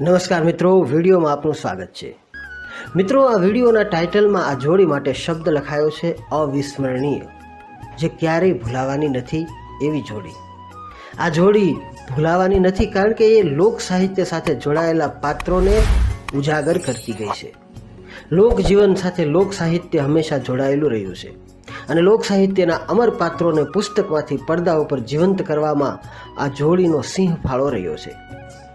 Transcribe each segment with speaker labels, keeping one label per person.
Speaker 1: નમસ્કાર મિત્રો, વિડીયોમાં આપનું સ્વાગત છે. મિત્રો, આ વિડીયોના ટાઇટલમાં આ જોડી માટે શબ્દ લખાયો છે અવિસ્મરણીય, જે ક્યારેય ભૂલાવાની નથી એવી જોડી. આ જોડી ભૂલાવાની નથી કારણ કે એ લોક સાહિત્ય સાથે જોડાયેલા પાત્રોને ઉજાગર કરતી ગઈ છે. લોકજીવન સાથે લોક સાહિત્ય હંમેશા જોડાયેલું રહ્યું છે અને લોક સાહિત્યના અમર પાત્રોને પુસ્તકમાંથી પડદા ઉપર જીવંત કરવામાં આ જોડીનો સિંહ ફાળો રહ્યો છે.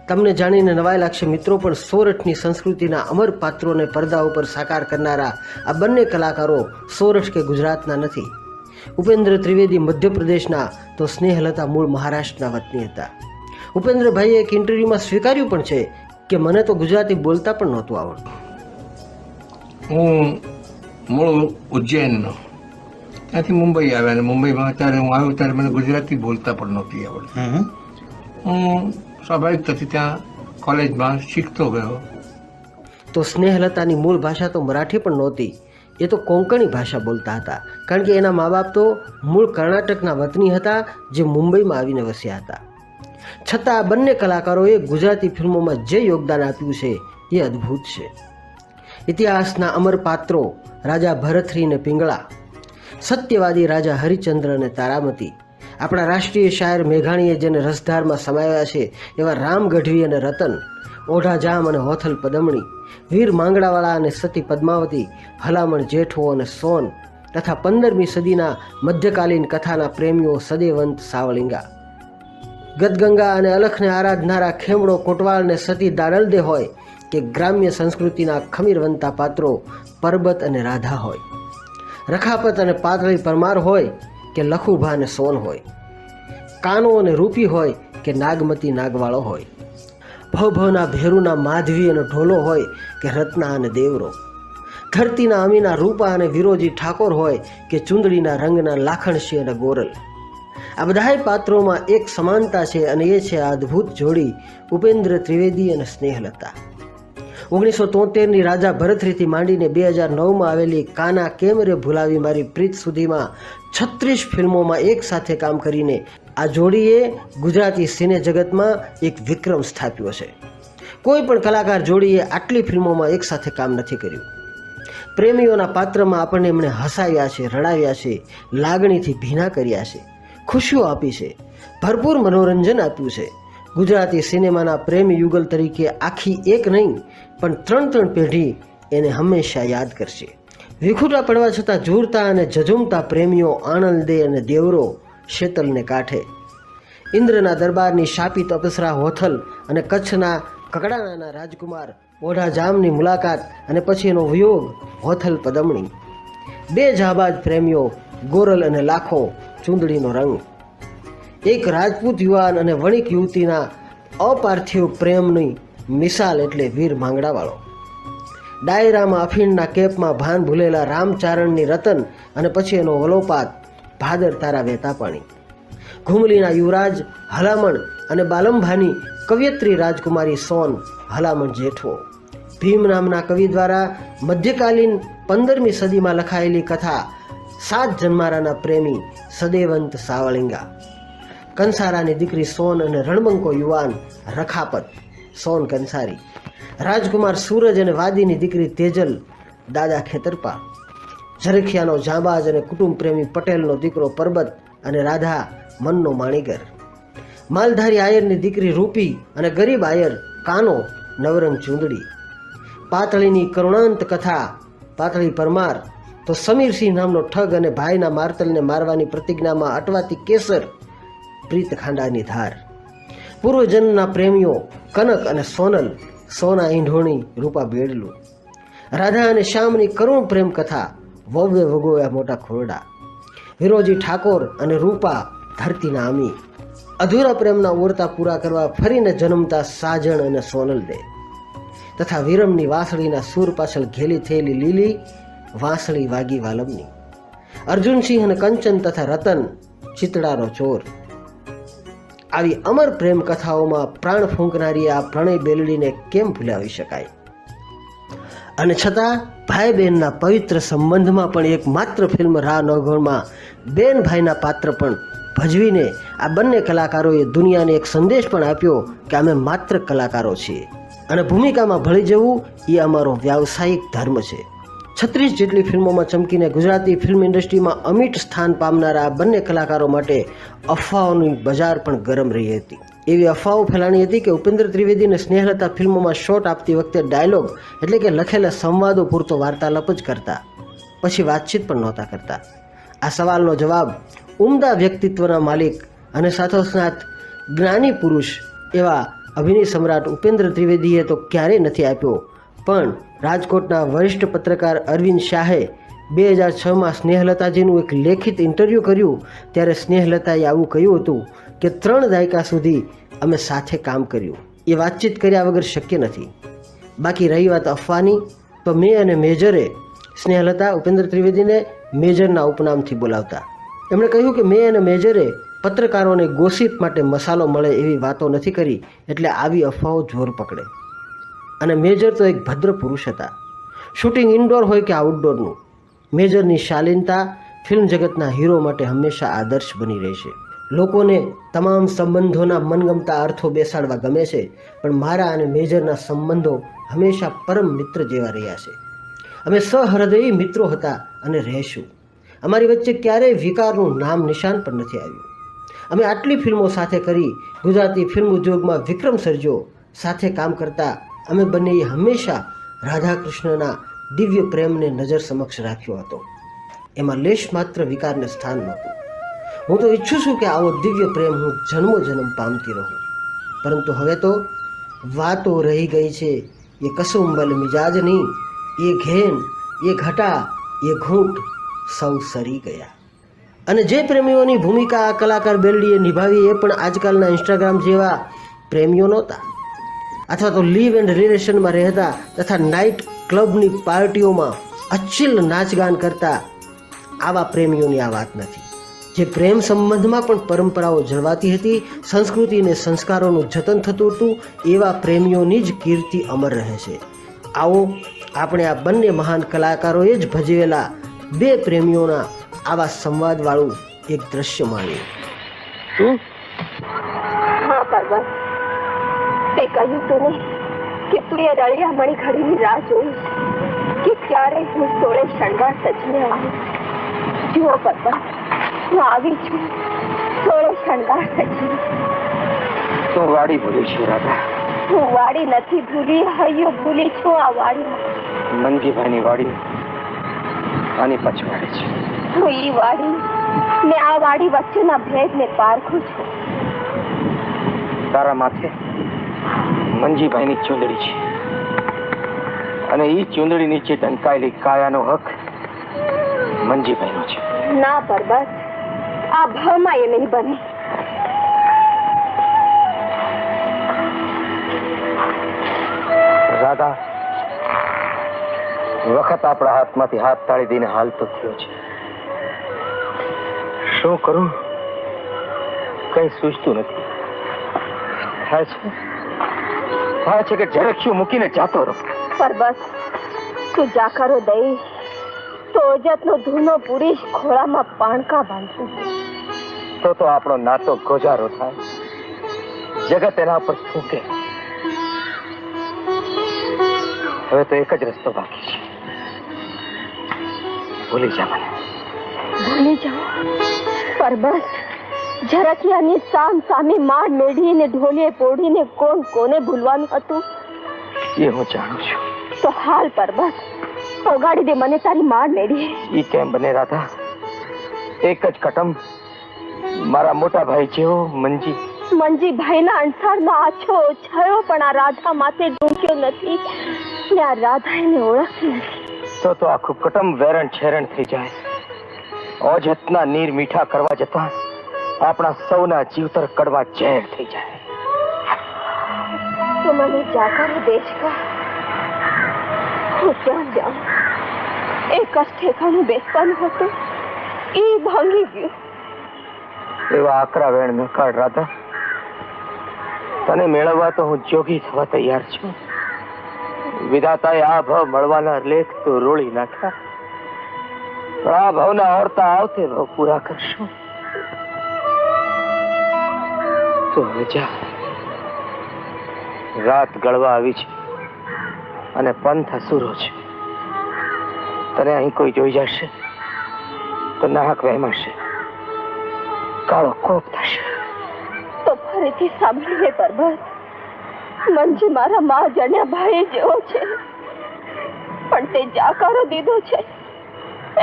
Speaker 1: તમને જાણીને નવાઈ લાગશે મિત્રો પણ સોરઠની સંસ્કૃતિના અમર પાત્રોને પડદા ઉપર સાકાર કરનારા આ બંને કલાકારો સોરઠ કે ગુજરાતના નથી. ઉપેન્દ્ર ત્રિવેદી મધ્યપ્રદેશના તો સ્નેહલતા મૂળ મહારાષ્ટ્રના વતની હતા. ઉપેન્દ્રભાઈએ એક ઇન્ટરવ્યુમાં સ્વીકાર્યું પણ છે કે મને તો ગુજરાતી બોલતા પણ નહોતું આવડતું.
Speaker 2: હું મૂળ ઉજ્જૈનનો. ત્યાંથી મુંબઈ આવ્યા અને મુંબઈમાં અત્યારે હું આવ્યો ત્યારે મને ગુજરાતી બોલતા પણ નહોતી આવડતી. હું સ્વાભાવિક થતી ત્યાં કોલેજમાં શીખતો ગયો
Speaker 1: તો સ્નેહલતાની મૂળ ભાષા તો મરાઠી પણ નહોતી એ તો કોંકણી ભાષા બોલતા હતા કારણ કે એના મા બાપ તો મૂળ કર્ણાટકના વતની હતા જે મુંબઈમાં આવીને વસ્યા હતા છતાં બંને કલાકારોએ ગુજરાતી ફિલ્મોમાં જે યોગદાન આપ્યું છે એ અદ્ભુત છે ઇતિહાસના અમર પાત્રો રાજા ભરથરી ને પિંગળા સત્યવાદી રાજા હરિચંદ્ર અને તારામતી આપણા રાષ્ટ્રીય શાયર મેઘાણીએ જેને રસધારમાં સમાવ્યા છે, એવા રામ ગઢવી અને રતન ઓઢા જામ અને હોથલ પદમણી, વીર માંગડાવાળા અને સતી પદ્માવતી, ભલામણ જેઠો અને સોન, તથા પંદરમી સદીના મધ્યકાલીન કથાના પ્રેમીઓ સદેવંત સાવલિંગા. ગદગંગા અને અલખને આરાધનારા ખેમડો કોટવાળ ને સતી દાડલદે હોય કે ગ્રામ્ય સંસ્કૃતિના ખમીરવંતા પાત્રો પરબત અને રાધા હોય. રખાપત અને પાતળી પરમાર હોય કે લખુભા અને સોન હોય, કાનો અને રૂપી હોય કે નાગમતી નાગવાળો હોય. ભવભવના ભેરુના માધવી અને ઢોલો હોય કે રત્ના અને દેવરો. ધરતીના અમીના રૂપા અને વિરોજી ઠાકોર હોય કે ચુંદડીના રંગના લાખણસિંહ અને ગોરલ. આ બધાય પાત્રોમાં એક સમાનતા છે અને એ છે આ અદ્ભુત જોડી ઉપેન્દ્ર ત્રિવેદી અને સ્નેહલતા. ઓગણીસો તોતેરની રાજા ભરતરીથી માંડીને બે હજાર નવમાં આવેલી કાના કેમ રે ભૂલાવી મારી પ્રીત સુધીમાં છત્રીસ ફિલ્મોમાં એક સાથે કામ કરીને આ જોડીએ ગુજરાતી સિને જગતમાં એક વિક્રમ સ્થાપ્યો છે. કોઈ પણ કલાકાર જોડીએ આટલી ફિલ્મોમાં એક સાથે કામ નથી કર્યું. પ્રેમીઓના પાત્રમાં આપણને એમણે હસાવ્યા છે, રડાવ્યા છે, લાગણીથી ભીના કર્યા છે, ખુશીઓ આપી છે, ભરપૂર મનોરંજન આપ્યું છે. ગુજરાતી સિનેમાના પ્રેમ યુગલ તરીકે આખી એક નહીં, પણ ત્રણ ત્રણ પેઢી એને હંમેશા યાદ કરશે. વિખુટા પડવા છતાં ઝૂરતા અને ઝઝુમતા પ્રેમીઓ આણંદે અને દેવરો શેતલને કાંઠે. ઇન્દ્રના દરબારની શાપી તપસરા હોથલ અને કચ્છના કકડાણાના રાજકુમાર ઓઢા જામની મુલાકાત અને પછી એનો વિયોગ હોથલ પદમણી. બે જાબાજ પ્રેમીઓ ગોરલ અને લાખો ચૂંદડીનો રંગ. એક રાજપૂત યુવાન અને વણિક યુવતીના અપાર્થિવ પ્રેમની મિસાલ એટલે વીર માંગડાવાળો. ડાયરામાં અફીણના કેપમાં ભાન ભૂલેલા રામચારણની રતન અને પછી એનો વલોપાત ભાદર તારા વહેતા પાણી. ઘુમલીના યુવરાજ, હલામણ અને બાલંભાની કવિયત્રી રાજકુમારી સોન, હલામણ જેઠવો. ભીમ નામના કવિ દ્વારા મધ્યકાલીન પંદરમી સદીમાં લખાયેલી કથા, સાત જન્મારાના પ્રેમી સદેવંત સાવલિંગા કંસારાની દીકરી સોન અને રણબંકો યુવાન રખાપત. સોન કંસારી. રાજકુમાર સૂરજ અને વાદીની દીકરી તેજલ દાદા ખેતરપા ઝરખિયાનો જાંબાજ અને કુટુંબ પ્રેમી પટેલનો દીકરો પરબત અને રાધા મનનો માણીગર. માલધારી આયરની દીકરી રૂપી અને ગરીબ આયર કાનો નવરંગ ચૂંદડી. પાતળીની કરુણાંત કથા, પાતળી પરમાર, તો સમીરસિંહ નામનો ઠગ અને ભાઈના મારતલને મારવાની પ્રતિજ્ઞામાં અટવાતી કેસર પ્રીત ખાંડાની ધાર. પૂર્વજન્મના પ્રેમીઓ કનક અને સોનલ સોના ઈંઢોણી રૂપા બેડલું. રાધા અને શ્યામની કરુણ પ્રેમ કથા વવ્ય વગોયા મોટા ખોરડા. વિરોજી ઠાકોર અને રૂપા ધરતીના અમી અધૂરા પ્રેમના ઓરતા પૂરા કરવા ફરીને જન્મતા સાજણ અને સોનલ દે તથા વિરમની વાંસળીના સૂર પાછળ ઘેલી થયેલી લીલી વાંસળી વાગી વાલમની. અર્જુનસિંહ અને કંચન તથા રતન ચિતડાનો ચોર. આવી અમર પ્રેમ કથાઓમાં પ્રાણ ફૂંકનારી આ પ્રણય બેલડીને કેમ ભૂલાવી શકાય? અને છતાં ભાઈ બહેનના પવિત્ર સંબંધમાં પણ એક માત્ર ફિલ્મ રાહ નવગણમાં બેન ભાઈના પાત્ર પણ ભજવીને આ બંને કલાકારોએ દુનિયાને એક સંદેશ પણ આપ્યો કે અમે માત્ર કલાકારો છીએ. અને ભૂમિકામાં ભળી જવું એ અમારો વ્યાવસાયિક ધર્મ છે. છત્રીસ જેટલી ફિલ્મોમાં ચમકીને ગુજરાતી ફિલ્મ ઇન્ડસ્ટ્રીમાં અમિટ સ્થાન પામનારા આ બંને કલાકારો માટે અફવાઓની બજાર પણ ગરમ રહી હતી. એવી અફવાઓ ફેલાણી હતી કે ઉપેન્દ્ર ત્રિવેદી અને સ્નેહલતા ફિલ્મોમાં શોટ આપતી વખતે ડાયલોગ એટલે કે લખેલા સંવાદો પૂરતો વાર્તાલાપ જ કરતા, પછી વાતચીત પણ નહોતા કરતા. આ સવાલનો જવાબ ઉમદા વ્યક્તિત્વના માલિક અને સાથોસાથ જ્ઞાની પુરુષ એવા અભિનય સમ્રાટ ઉપેન્દ્ર ત્રિવેદીએ તો ક્યારેય નથી આપ્યો, પણ રાજકોટના વરિષ્ઠ પત્રકાર અરવિંદ શાહે બે હજાર છમાં સ્નેહલતાજીનું એક લેખિત ઇન્ટરવ્યૂ કર્યું. ત્યારે સ્નેહલતાએ આવું કહ્યું હતું કે, ત્રણ દાયકા સુધી અમે સાથે કામ કર્યું. એ વાતચીત કર્યા વગર શક્ય નથી. બાકી રહી વાત અફવાની. તો મેં અને મેજરે સ્નેહલતા ઉપેન્દ્ર ત્રિવેદીને મેજરના ઉપનામથી બોલાવતા. એમણે કહ્યું કે, મેં અને મેજરે પત્રકારોને ગોસિપ માટે મસાલો મળે એવી વાતો નથી કરી, એટલે આવી અફવાઓ જોર પકડે. અને મેજર તો એક ભદ્ર પુરુષ હતા. શૂટિંગ ઇન્ડોર હોય કે આઉટડોરનું, મેજરની શાલીનતા ફિલ્મ જગતના હીરો માટે હંમેશા આદર્શ બની રહેશે લોકોને તમામ સંબંધોના મનગમતા અર્થો બેસાડવા ગમે છે, પણ મારા અને મેજરના સંબંધો હંમેશા પરમ મિત્ર જેવા રહ્યા છે. અમે સહૃદયી મિત્રો હતા અને રહેશું. અમારી વચ્ચે ક્યારેય વિકારનું નામ નિશાન પણ નથી આવ્યું. અમે આટલી ફિલ્મો સાથે કરી ગુજરાતી ફિલ્મ ઉદ્યોગમાં વિક્રમ સર્જ્યો સાથે કામ કરતા અમે બંનેએ હંમેશા રાધાકૃષ્ણના દિવ્ય પ્રેમને નજર સમક્ષ રાખ્યો હતો. એમાં લેશ માત્ર વિકારને સ્થાન નહોતું. હું તો ઈચ્છું છું કે આવો દિવ્ય પ્રેમ હું જન્મો જન્મ પામતી રહું. પરંતુ હવે તો વાતો રહી ગઈ છે. એ કસુંબલ મિજાજની એ ઘેન, એ ઘટા, એ ઘૂંટ સૌ સરી ગયા. અને જે પ્રેમીઓની ભૂમિકા આ કલાકાર બેલડીએ નિભાવી એ પણ આજકાલના ઇન્સ્ટાગ્રામ જેવા પ્રેમીઓ નહોતા. અથવા તો લીવ એન્ડ રિલેશનમાં રહેતા તથા નાઇટ ક્લબની પાર્ટીઓમાં અચિલ નાચગાન કરતા આવા પ્રેમીઓની આ વાત નથી. જે પ્રેમ સંબંધમાં પણ પરંપરાઓ જળવાતી હતી સંસ્કૃતિ અને સંસ્કારોનું જતન થતું હતું એવા પ્રેમીઓની જ કીર્તિ અમર રહે છે. આવો આપણે આ બંને મહાન કલાકારોએ જ ભજવેલા બે પ્રેમીઓના આવા સંવાદવાળું એક દ્રશ્ય માણીએ.
Speaker 2: શું?
Speaker 3: તે કહ્યું તું ને કે તું એ રળિયામણી ઘડીની રાહ જોઈશ કે ક્યારે હું સોળે શણગાર સજીને આવું. જુઓ પપ્પા હું આવી છું. સોળે શણગાર સજી
Speaker 2: તું વાડી ભૂલી છું રાધા.
Speaker 3: હું વાડી નથી ભૂલી હૈયો ભૂલી છું આ વાડીમાં.
Speaker 2: મંજીભાઈની વાડી આની પછવાડી છે.
Speaker 3: હું ઈ વાડી ને આ વાડી વચ્ચેના ભેદને પારખું છું.
Speaker 4: તારા માથે મંજીભાઈની ચૂંદડી છે. અને એ ચૂંદડી નીચે ટંકાયેલી કાયાનો હક મંજીભાઈનો છે.
Speaker 3: ના પરબત. આ ભાવમાં એ નહીં બને.
Speaker 4: રાધા વખત આપણા હાથમાંથી હાથ તાળી દઈને હાલ તો થયો છે. શું કરું? કઈ સૂચતું નથી. થાય છે? થાય છે કે ઝરખ્યું મૂકીને જાતો રહો?
Speaker 3: પર બસ તું જાકારો દઈ. તો ઓજતનો ધૂનો પૂરી ખોળામાં પાણકા બાંધું
Speaker 4: તો તો આપણો નાતો ગોજારો થાય. જગત એના પર થૂકે. હવે તો એક જ રસ્તો બાકી છે. ભૂલી જા મને.
Speaker 3: ભૂલી જાઓ. પર્વત ઝરખિયાની સામ સામે માર મેઢીને ઢોલીએ પોઢીને કોણ કોને ભૂલવાનું હતું?
Speaker 4: એ હું જાણું છું.
Speaker 3: તો હાલ પર્વત ઓગાડી દે મને તારી માર મેઢી.
Speaker 4: ઈ કેમ બને રાધા? એક જ કટમ. મારા મોટા ભાઈ જેવો મંજી.
Speaker 3: મંજીભાઈના અંસારનો આછો છયો પણ આ રાધા માથે ડૂંક્યો નથી ને આ રાધા એને ઓળખી નથી.
Speaker 4: તો તો આખું કટમ વેરણ છેરણ થઈ જાય. ઓજતના નીર મીઠા કરવા જતા આપણા સૌના જીવતર કડવા ઝેર થઈ જાય.
Speaker 3: મને જાકારો દેશ કા હું ક્યાં જાઉં? એક જ ઠેકાણું બેસવાનું હતું. એ ભાંગી ગયું.
Speaker 4: એવા આકરા વેણ ન કાઢ રાધા તને મેળવવા તો હું જોગી થવા તૈયાર છું. વિધાતાએ આ ભાવ મળવાના લેખ તો રોળી નાખ્યા. આ ભાવના ઓરતા આવતે ભાવ પૂરા કરશું. તો હવે જા. રાત ગળવા આવી છે અને પંથ અસુરો છે. તને અહીં કોઈ જોઈ જશે તો નાહક વહેમાશે. કાળો કોપ થશે.
Speaker 3: તો ફરીથી સાંભળીને પર્વત મનજી મારા મા જણ્યા ભાઈ જેવો છે. પણ તે જાકારો દીધો છે.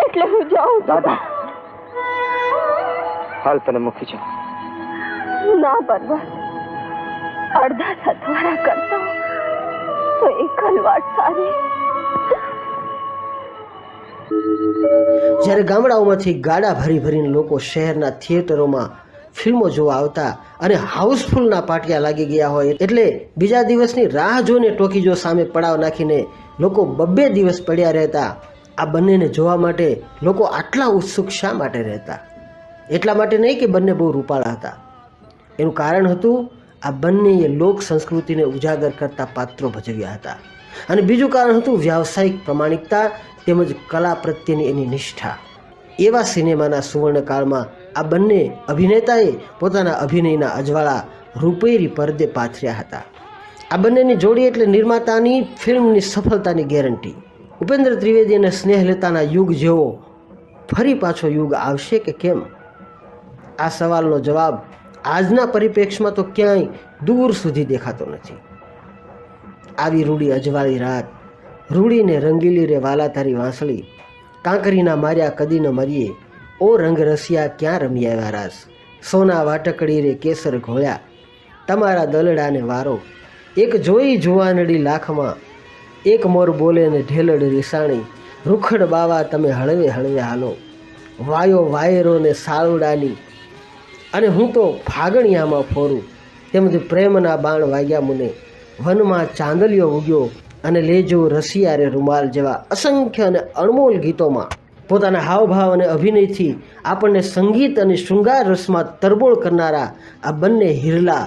Speaker 3: એટલે હું જાઉં.
Speaker 4: દાદા હાલ તને મૂકી જાઉં.
Speaker 3: ના પર્વત અડધા સથવારા કરતો તો એક વાટ સારી.
Speaker 1: જ્યારે ગામડાઓમાંથી ગાડા ભરી ભરીને લોકો શહેરના થિયેટરોમાં ફિલ્મો જોવા આવતા અને હાઉસફુલના પાટિયા લાગી ગયા હોય એટલે બીજા દિવસની રાહ જોઈને ટોકીજો સામે પડાવ નાખીને લોકો બબ્બે દિવસ પડ્યા રહેતા. આ બંનેને જોવા માટે લોકો આટલા ઉત્સુક શા માટે રહેતા? એટલા માટે નહીં કે બંને બહુ રૂપાળા હતા? એનું કારણ હતું આ બંનેએ લોક સંસ્કૃતિને ઉજાગર કરતા પાત્રો ભજવ્યા હતા. અને બીજું કારણ હતું વ્યાવસાયિક પ્રમાણિકતા તેમજ કલા પ્રત્યેની એની નિષ્ઠા. એવા સિનેમાના સુવર્ણકાળમાં આ બંને અભિનેતાએ પોતાના અભિનયના અજવાળા રૂપેરી પરદે પાથર્યા હતા. આ બંનેની જોડી એટલે નિર્માતાની ફિલ્મની સફળતાની ગેરંટી. ઉપેન્દ્ર ત્રિવેદી અને સ્નેહલતાના યુગ જેવો ફરી પાછો યુગ આવશે કે કેમ? આ સવાલનો જવાબ આજના પરિપ્રેક્ષમાં તો ક્યાંય દૂર સુધી દેખાતો નથી. આવી રૂડી અજવાળી રાત, રૂડીને રંગીલી રે વાલા તારી વાંસળી, કાંકરીના માર્યા કદી ન મરીએ, ઓ રંગ રસિયા ક્યાં રમ્યા એવા રાસ? સોના વાટકડી રે કેસર ઘોળ્યા, તમારા દલડાને વારો, એક જોઈ જુવાનડી લાખમાં, એક મોર બોલે ને ઢેલડ રીસાણી, રૂખડ બાવા તમે હળવે હળવે હાલો, વાયો વાયરો ને સાળુડાની અને હું તો ફાગણિયામાં ફોરું. તેમજ પ્રેમના બાણ વાગ્યા મુને વનમાં ચાંદલિયો ઉગ્યો અને લેજો રસિયારે રૂમાલ જેવા અસંખ્ય અને અણમોલ ગીતોમાં. પોતાના હાવભાવ અને અભિનયથી આપણને સંગીત અને શૃંગાર રસમાં તરબોળ કરનારા આ બંને હિરલા,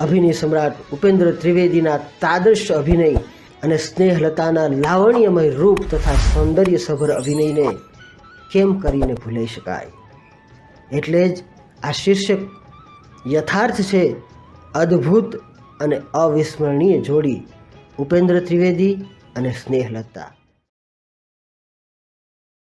Speaker 1: અભિનય સમ્રાટ ઉપેન્દ્ર ત્રિવેદીના તાદર્શ અભિનય અને સ્નેહલતાના લાવણ્યમય રૂપ તથા સૌંદર્યસભર અભિનયને કેમ કરીને ભૂલાઈ શકાય? એટલે જ આ શીર્ષક યથાર્થ છે અદ્ભુત અને અવિસ્મરણીય જોડી ઉપેન્દ્ર ત્રિવેદી અને સ્નેહલતા.